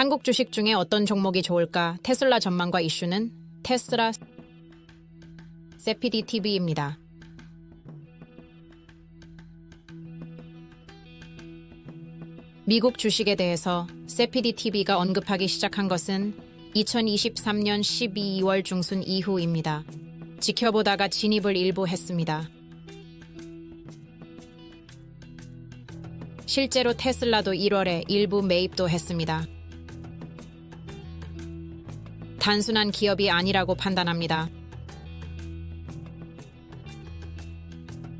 한국 주식 중에 어떤 종목이 좋을까? 테슬라 전망과 이슈는 테슬라 세피디 TV입니다. 미국 주식에 대해서 세피디 TV가 언급하기 시작한 것은 2023년 12월 중순 이후입니다. 지켜보다가 진입을 일부 했습니다. 실제로 테슬라도 1월에 일부 매입도 했습니다. 단순한 기업이 아니라고 판단합니다.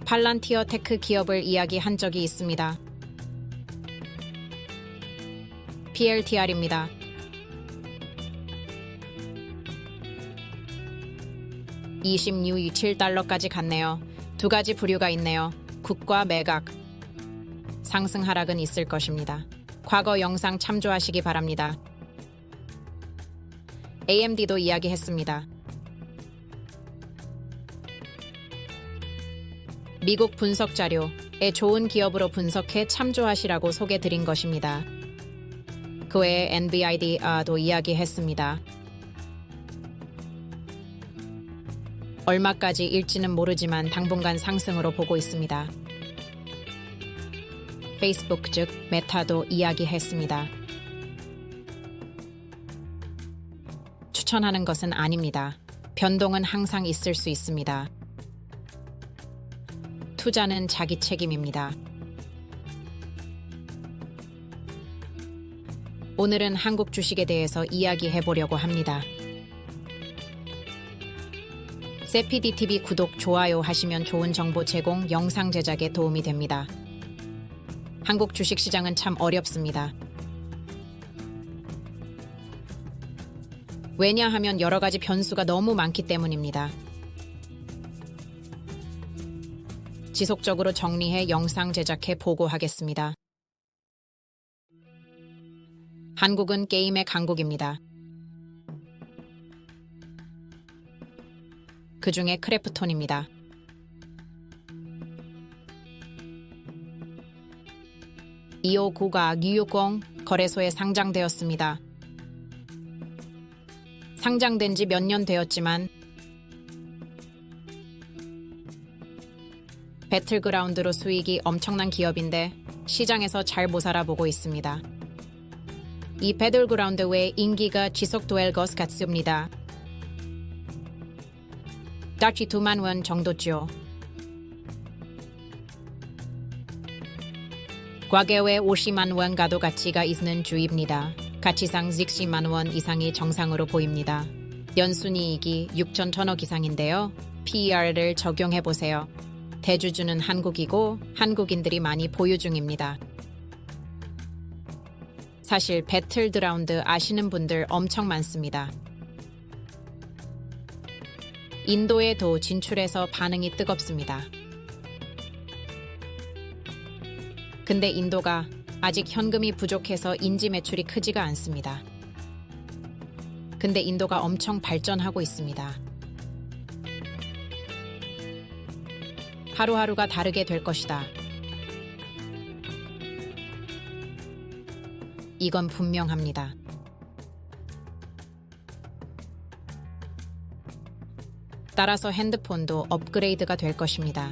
팔란티어 테크 기업을 이야기한 적이 있습니다. PLTR입니다. (26, 7달러까지 갔네요) 두 가지 부류가 있네요. 국과 매각. 상승 하락은 있을 것입니다. 과거 영상 참조하시기 바랍니다. AMD도 이야기했습니다. 미국 분석 자료에 좋은 기업으로 분석해 참조하시라고 소개드린 것입니다. 그 외에 NBID도 이야기했습니다. 얼마까지 일지는 모르지만 당분간 상승으로 보고 있습니다. 페이스북 즉 메타도 이야기했습니다. 추천하는 것은 아닙니다. 변동은 항상 있을 수 있습니다. 투자는 자기 책임입니다. 오늘은 한국 주식에 대해서 이야기해 보려고 합니다. 세피디TV 구독, 좋아요 하시면 좋은 정보 제공, 영상 제작에 도움이 됩니다. 한국 주식 시장은 참 어렵습니다. 왜냐하면 여러 가지 변수가 너무 많기 때문입니다. 지속적으로 정리해 영상 제작해 보고하겠습니다. 한국은 게임의 강국입니다. 그 중에 크래프톤입니다. 이오구가 뉴욕공 거래소에 상장되었습니다. 상장된 지 몇 년 되었지만 배틀그라운드로 수익이 엄청난 기업인데 시장에서 잘 못 살아보고 있습니다. 이 배틀그라운드 외 인기가 지속될 것 같습니다. 딱히 2만 원 정도죠. 과거에 50만 원 가도 가치가 있는 주입니다. 가치상 60만 원 이상이 정상으로 보입니다. 연순이익이 6천 천억 이상인데요. PER를 적용해 보세요. 대주주는 한국이고 한국인들이 많이 보유 중입니다. 사실 배틀드라운드 아시는 분들 엄청 많습니다. 인도에도 진출해서 반응이 뜨겁습니다. 근데 인도가 아직 현금이 부족해서 인지 매출이 크지가 않습니다. 근데 인도가 엄청 발전하고 있습니다. 하루하루가 다르게 될 것이다. 이건 분명합니다. 따라서 핸드폰도 업그레이드가 될 것입니다.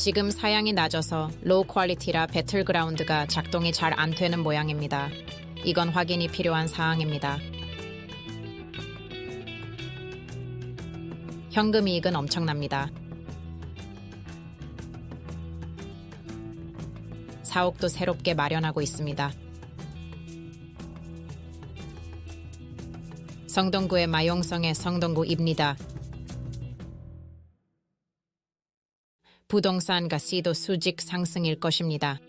지금 사양이 낮아서 로우 퀄리티라 배틀그라운드가 작동이 잘 안 되는 모양입니다. 이건 확인이 필요한 사항입니다. 현금 이익은 엄청납니다. 4억도 새롭게 마련하고 있습니다. 성동구의 마용성의 성동구입니다. 부동산 가시도 수직 상승일 것입니다.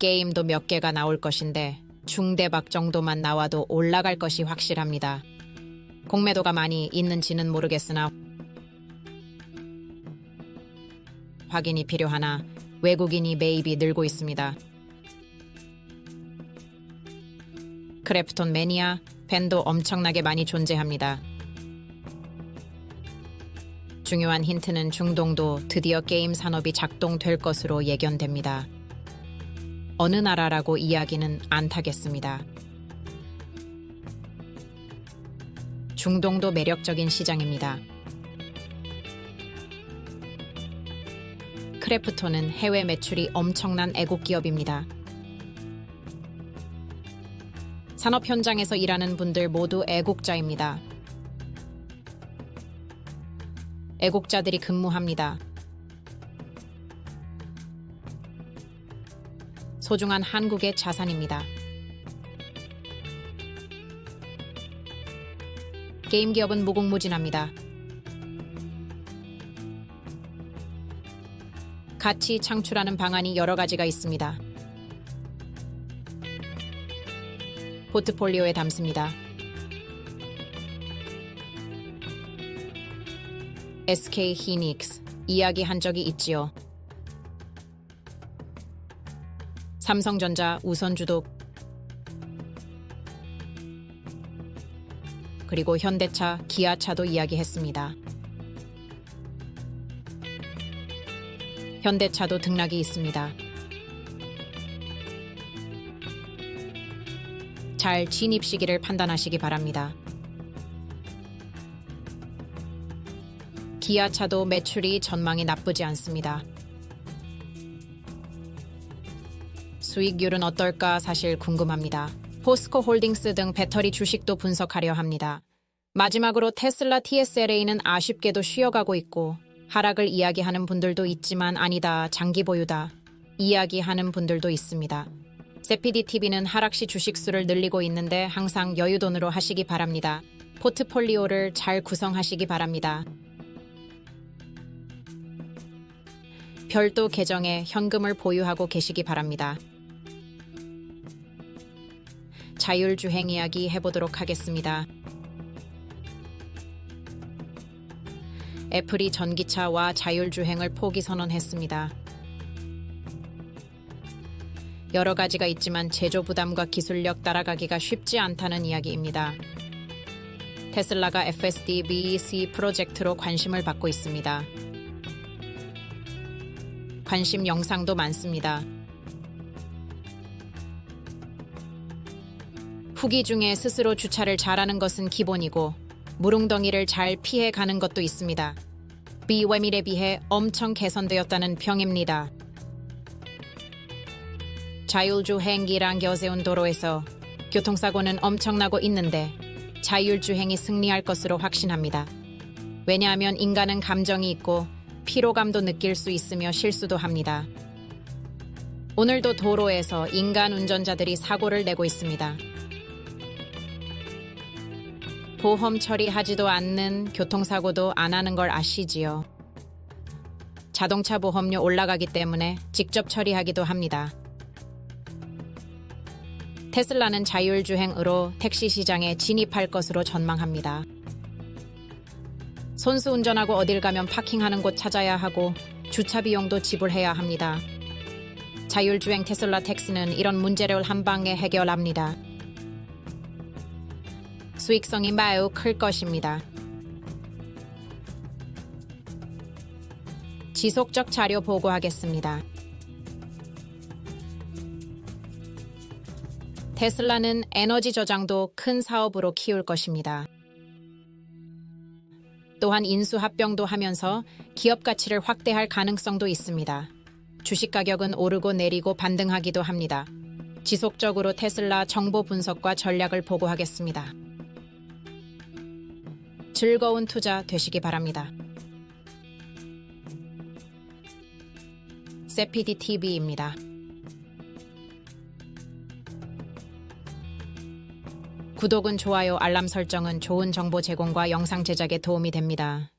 게임도 몇 개가 나올 것인데 중대박 정도만 나와도 올라갈 것이 확실합니다. 공매도가 많이 있는지는 모르겠으나 확인이 필요하나 외국인이 매입이 늘고 있습니다. 크래프톤 매니아 팬도 엄청나게 많이 존재합니다. 중요한 힌트는 중동도 드디어 게임 산업이 작동될 것으로 예견됩니다. 어느 나라라고 이야기는 안 타겠습니다. 중동도 매력적인 시장입니다. 크래프톤은 해외 매출이 엄청난 애국 기업입니다. 산업 현장에서 일하는 분들 모두 애국자입니다. 애국자들이 근무합니다. 소중한 한국의 자산입니다. 게임 기업은 무궁무진합니다. 가치 창출하는 방안이 여러 가지가 있습니다. 포트폴리오에 담습니다. SK 히닉스 이야기한 적이 있지요. 삼성전자 우선 주독 그리고 현대차, 기아차도 이야기했습니다. 현대차도 등락이 있습니다. 잘 진입 시기를 판단하시기 바랍니다. 기아차도 매출이 전망이 나쁘지 않습니다. 수익률은 어떨까 사실 궁금합니다. 포스코 홀딩스 등 배터리 주식도 분석하려 합니다. 마지막으로 테슬라 TSLA는 아쉽게도 쉬어가고 있고 하락을 이야기하는 분들도 있지만 아니다 장기 보유다 이야기하는 분들도 있습니다. 세피디 TV는 하락 시 주식 수를 늘리고 있는데 항상 여유돈으로 하시기 바랍니다. 포트폴리오를 잘 구성하시기 바랍니다. 별도 계정에 현금을 보유하고 계시기 바랍니다. 자율주행 이야기 해보도록 하겠습니다. 애플이 전기차와 자율주행을 포기 선언했습니다. 여러 가지가 있지만 제조 부담과 기술력 따라가기가 쉽지 않다는 이야기입니다. 테슬라가 FSD BEC 프로젝트로 관심을 받고 있습니다. 관심 영상도 많습니다. 후기 중에 스스로 주차를 잘하는 것은 기본이고 무릉덩이를 잘 피해 가는 것도 있습니다. 비웨밀에 비해 엄청 개선되었다는 평입니다. 자율주행기랑 겨세운 도로에서 교통사고는 엄청나고 있는데 자율주행이 승리할 것으로 확신합니다. 왜냐하면 인간은 감정이 있고 피로감도 느낄 수 있으며 실수도 합니다. 오늘도 도로에서 인간 운전자들이 사고를 내고 있습니다. 보험 처리하지도 않는 교통사고도 안 하는 걸 아시지요. 자동차 보험료 올라가기 때문에 직접 처리하기도 합니다. 테슬라는 자율주행으로 택시 시장에 진입할 것으로 전망합니다. 손수 운전하고 어딜 가면 파킹하는 곳 찾아야 하고 주차 비용도 지불해야 합니다. 자율주행 테슬라 택시는 이런 문제를 한 방에 해결합니다. 수익성이 매우 클 것입니다. 지속적 자료 보고하겠습니다. 테슬라는 에너지 저장도 큰 사업으로 키울 것입니다. 또한 인수 합병도 하면서 기업 가치를 확대할 가능성도 있습니다. 주식 가격은 오르고 내리고 반등하기도 합니다. 지속적으로 테슬라 정보 분석과 전략을 보고하겠습니다. 즐거운 투자 되시기 바랍니다. 세피디 TV입니다. 구독은 좋아요, 알람 설정은 좋은 정보 제공과 영상 제작에 도움이 됩니다.